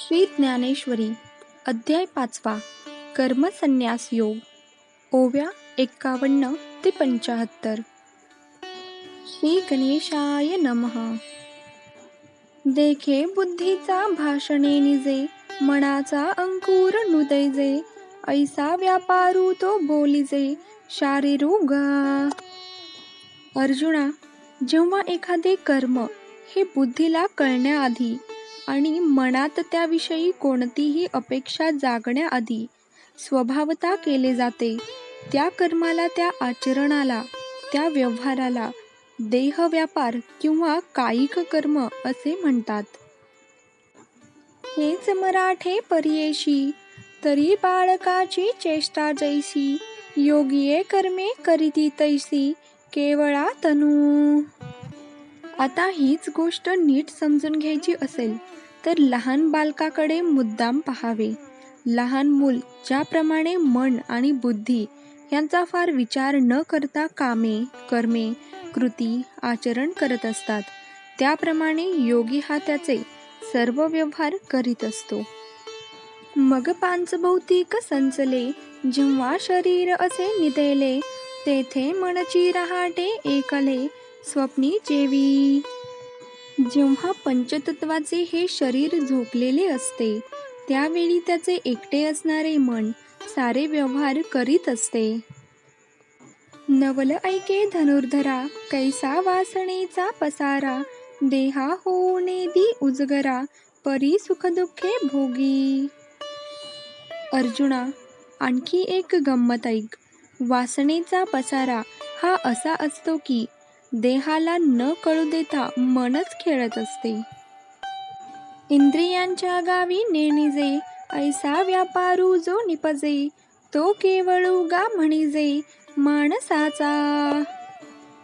श्री ज्ञानेश्वरी अध्याय पाचवा कर्मसन्यास योग ओव्या एक्कावन्न ते पंचाहत्तर. श्री गणेशाय नमः. देखे बुद्धीचा भाषणे निजे मनाचा अंकुर नुदैजे ऐसा व्यापारू तो बोलिजे शारीरुगा अर्जुना जेव्हा एखादे कर्म हे बुद्धीला कळण्याआधी आणि मनात त्याविषयी कोणतीही अपेक्षा जागण्याआधी स्वभावता केले जाते. त्या कर्माला त्या आचरणाला त्या व्यवहाराला देह व्यापार किंवा कायिक कर्म असे म्हणतात. हेच मराठे पर्येशी तरी बाळकाची चेष्टा जैसी योगिये कर्मे करीती तैसी केवळा तनू. आता हीच गोष्ट नीट समजून घ्यायची असेल तर लहान बालकाकडे मुद्दाम पहावे. लहान मूल ज्याप्रमाणे मन आणि बुद्धी यांचा फार विचार न करता कामे कर्मे कृती आचरण करत असतात त्याप्रमाणे योगी हा त्याचे सर्व व्यवहार करीत असतो. मग पांचभौतिक संचले जेव्हा शरीर असे निदेले तेथे मनची रहाटे एकले स्वप्नी जेवी. जेव्हा पंचतत्वाचे हे शरीर झोपलेले असते त्यावेळी त्याचे एकटे असणारे मन सारे व्यवहार करीत असते. नवल ऐके धनुर्धरा कैसा वासनेचा पसारा देहा होणे दी उजगरा परी सुख दुःखे भोगी. अर्जुना आणखी एक गंमत ऐक. वासनेचा पसारा हा असा असतो की देहाला न कळू देता मनच खेळत असते. इंद्रियांच्या गावी नेणिजे ऐसा व्यापारू जो निपजे तो केवळ उगा म्हणीजे माणसाचा.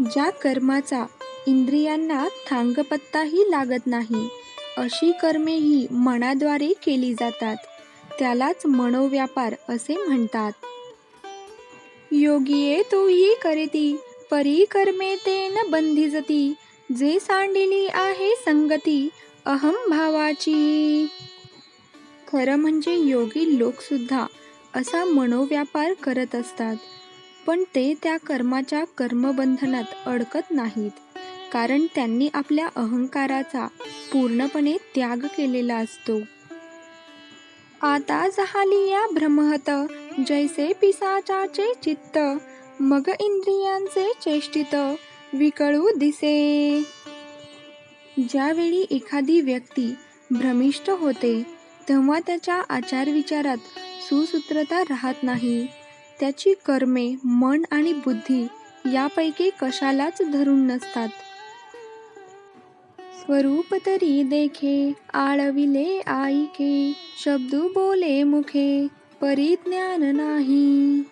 ज्या कर्माचा इंद्रियांना थांगपत्ताही लागत नाही अशी कर्मेही मनाद्वारे केली जातात. त्यालाच मनोव्यापार असे म्हणतात. योगिये तोही करीती परी कर्मे ते न बंधिजती जे सांडिली आहे संगती अहम भावाची. खरं म्हणजे योगी लोकसुद्धा असा मनोव्यापार करत असतात पण ते त्या कर्माच्या कर्मबंधनात अडकत नाहीत कारण त्यांनी आपल्या अहंकाराचा पूर्णपणे त्याग केलेला असतो. आता झाली या भ्रमहत जैसे पिसाचाचे चित्त मग इंद्रियांचे चेष्टित विकळू दिसे. ज्यावेळी एखादी व्यक्ती भ्रमिष्ट होते तेव्हा त्याच्या आचारविचारात सुसूत्रता राहत नाही. त्याची कर्मे मन आणि बुद्धी यापैकी कशालाच धरून नसतात. स्वरूप तरी देखे आळविले आईके शब्दू बोले मुखे परिज्ञान नाही.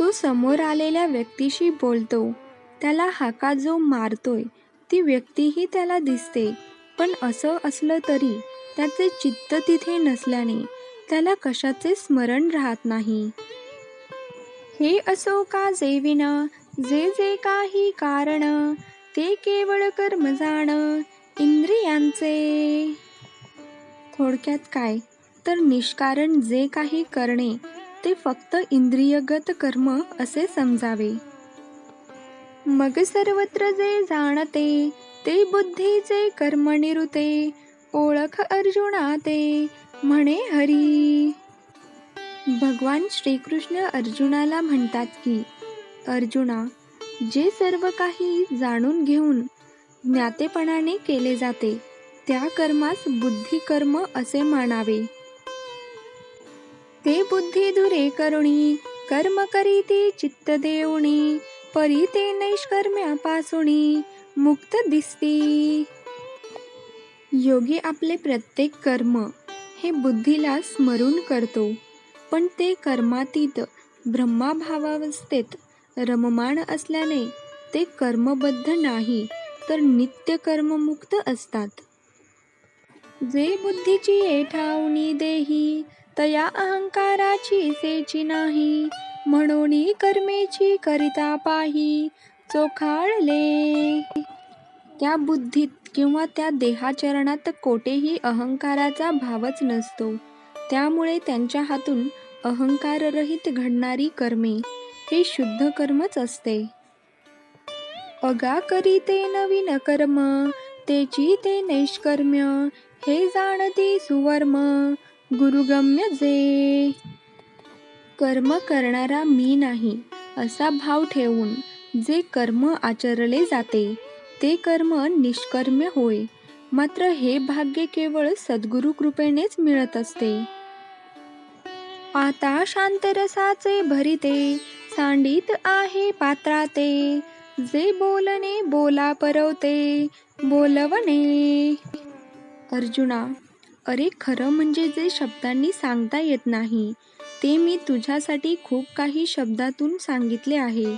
तो समोर आलेल्या व्यक्तीशी बोलतो. त्याला हाका जो मारतोय. ती व्यक्तीही त्याला दिसते. पण असं असलं तरी त्याचे चित्त तिथे नसल्याने त्याला कशाचे स्मरण राहत नाही. हे असो का जेविना जे जे काही कारण ते केवळ कर्म जाण. इंद्रियांचे. थोडक्यात काय? तर निष्कारण जे काही करणे ते फक्त इंद्रियगत कर्म असे समजावे. मग सर्वत्र जे जाणते ते बुद्धीचे कर्म निरुते ओळख अर्जुना ते म्हणे हरी. भगवान श्रीकृष्ण अर्जुनाला म्हणतात की अर्जुना जे सर्व काही जाणून घेऊन ज्ञातेपणाने केले जाते त्या कर्मास बुद्धी कर्म असे मानावे. ते बुद्धी धुरे करुणी कर्म करीती चित्त देऊणी परी ते नैष्कर्म्यापासुणी मुक्त दिसती. योगी आपले प्रत्येक कर्म हे बुद्धीला स्मरून करतो पण ते कर्मातीत ब्रह्माभावावस्थेत रममाण असल्याने ते कर्मबद्ध नाही तर नित्य कर्ममुक्त असतात. जे बुद्धीची एठावणी देही तया अहंकाराची सेची नाही म्हणून कर्मेची करिता पाही चोखाळले. त्या बुद्धीत किंवा त्या देहाचरणात कोठेही अहंकाराचा भावच नसतो. त्यामुळे त्यांच्या हातून अहंकाररहित घडणारी कर्मे हे शुद्ध कर्मच असते. अगा करीते नवीन कर्म तेची ते नैष्कर्म्य हे जाणती सुवर्म गुरुगम्य जे कर्म करणारा मी नाही असा भाव ठेवून जे कर्म आचरले जाते ते कर्म निष्कर्म्य होय. मात्र हे भाग्य केवळ सद्गुरु कृपेनेच मिळत असते. आता शांतरसाचे भरिते सांडित आहे पात्राते. जे बोलणे बोला परवते बोलवणे. अर्जुना अरे खरं म्हणजे जे शब्दांनी सांगता येत नाही ते मी तुझ्यासाठी खूप काही शब्दातून सांगितले आहे.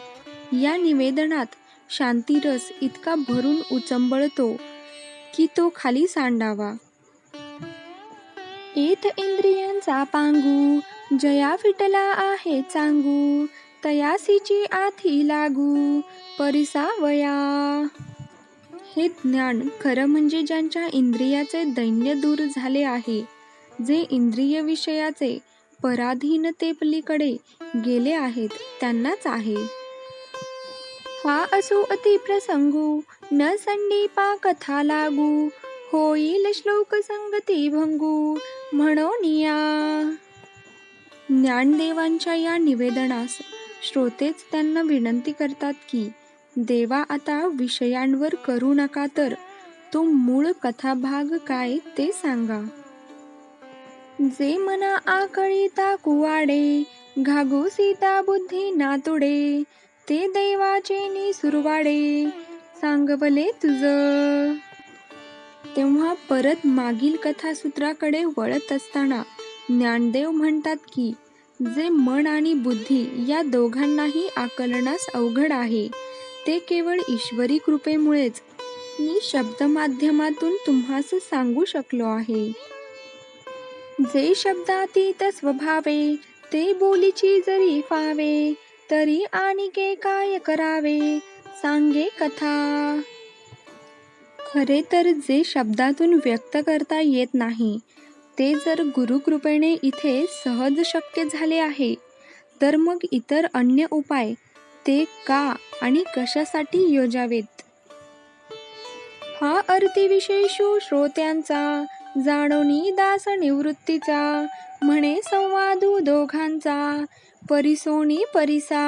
या निवेदनात शांतिरस इतका भरून उचंबळतो की तो खाली सांडावा. एथ इंद्रियांचा पांगू जया फिटला आहे चांगू तयासीची आथी लागू परिसावया. हे ज्ञान खरं म्हणजे ज्यांच्या इंद्रियाचे दैन्य दूर झाले आहे जे इंद्रिय विषयाचे पराधीनतेपलीकडे गेले आहेत त्यांनाच आहे. हा असो अति प्रसंगू न संडीपा कथा लागू होईल श्लोक संगती भंगू म्हणून या ज्ञानदेवांच्या या निवेदनास श्रोतेच त्यांना विनंती करतात की देवा आता विषयांवर करू नका तर. तो मूळ कथाभाग काय ते सांगा. जे मना आकळीता कुवाडे घागू सीता बुद्धी नातुडे ते दैवाचे नि सुरवाडे सांगवले तुझ. तेव्हा परत मागील कथासूत्राकडे वळत असताना ज्ञानदेव म्हणतात की जे मन आणि बुद्धी या दोघांनाही आकलनास अवघड आहे. ते केवळ ईश्वरी कृपेमुळेच. मी शब्द माध्यमातून तुम्हास सांगू शकलो आहे. जे शब्दातीत स्वभावे ते बोलीची जरी फावे तरी आणिके काय करावे सांगे कथा. खरे तर जे शब्दातून व्यक्त करता येत नाही ते जर गुरुकृपेने इथे सहज शक्य झाले आहे तर मग इतर अन्य उपाय ते का आणि कशासाठी योजावेत? हा अर्थविशेषू श्रोत्यांचा जाणवणी दास निवृत्तीचा म्हणे संवादू दोघांचा परिसोणी परिसा.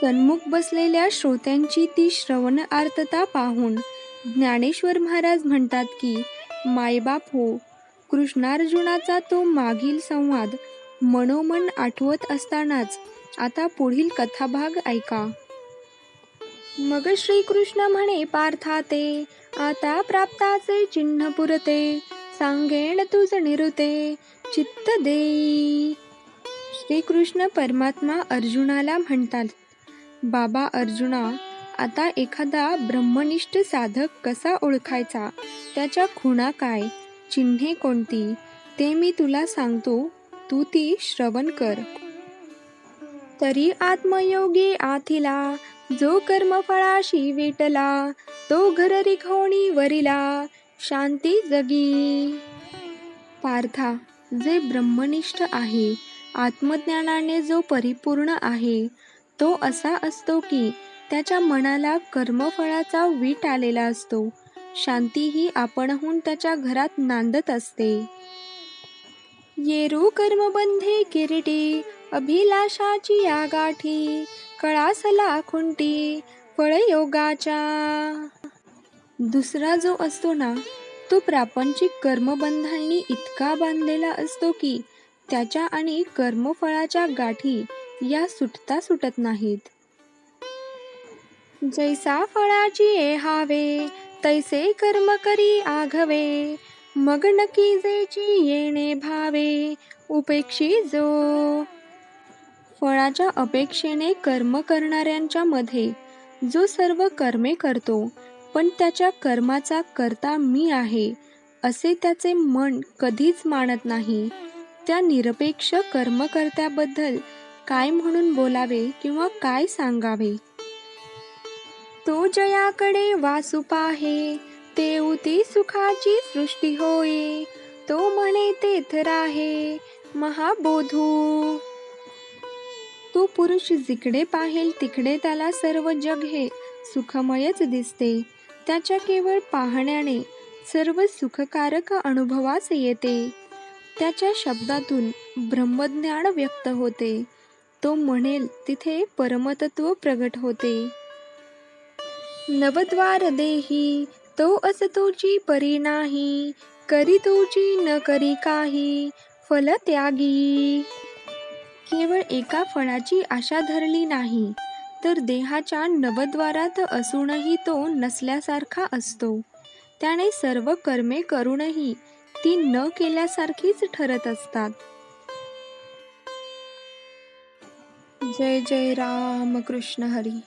सन्मुख बसलेल्या श्रोत्यांची ती श्रवण आर्तता पाहून ज्ञानेश्वर महाराज म्हणतात की मायबाप हो कृष्णार्जुनाचा तो मागील संवाद मनोमन आठवत असतानाच आता पुढील कथाभाग ऐका. मग श्रीकृष्ण म्हणे पार्थाते आता प्राप्ताचे चिन्ह पुरते सांगेण तुझ निरुते चित्त देई. श्रीकृष्ण परमात्मा अर्जुनाला म्हणतात बाबा अर्जुना आता एखादा ब्रह्मनिष्ठ साधक कसा ओळखायचा? त्याच्या खुणा काय? चिन्हे कोणती? ते मी तुला सांगतो तू ती श्रवण कर. तरी आत्मयोगी आथिला. जो कर्मफळाशी वेटला तो घर रिखोणी वरिला. शांती जगी. पार्था जे ब्रह्मनिष्ठ आहे आत्मज्ञानाने जो परिपूर्ण आहे तो असा असतो की त्याच्या मनाला कर्मफळाचा वीट आलेला असतो. शांती ही आपणहून त्याच्या घरात नांदत असते. येरू कर्मबंधे किरीटी अभिलाषाची या गाठी कळासला खुंटी फळयोगाच्या. दुसरा जो असतो ना तो प्रापंचिक कर्मबंधांनी इतका बांधलेला असतो की त्याच्या आणि कर्मफळाच्या गाठी या सुटता सुटत नाहीत. जैसा फळाची ये हावे तैसे कर्म करी आघवे. मग नकी जेची येणे भावे उपेक्षी जो फळाच्या अपेक्षेने कर्म करणाऱ्यांच्या मध्ये जो सर्व कर्मे करतो पण त्याच्या कर्माचा करता मी आहे असे त्याचे मन कधीच मानत नाही. त्या निरपेक्ष कर्मकर्त्याबद्दल काय म्हणून बोलावे किंवा काय सांगावे? तो जयाकडे वासुपाहे ते उती सुखाची सृष्टी होये तो म्हणे तेथ राहे महाबोधू! तो पुरुष जिकडे पाहेल तिकडे त्याला सर्व जग हे सुखमयच दिसते. त्याच्या केवळ पाहण्याने सर्व सुखकारक अनुभवास येते. त्याच्या शब्दातून ब्रह्मज्ञान व्यक्त होते. तो म्हणेल तिथे परमतत्व प्रगट होते. नवद्वार देही तो असतोची परी नाही करी तोची न करी काही फल त्यागी केवळ एका फळाची आशा धरली नाही तर देहाच्या नवद्वारात असूनही तो नसल्यासारखा असतो. त्याने सर्व कर्मे करूनही ती न केल्यासारखीच ठरत असतात. जय जय राम कृष्ण हरी.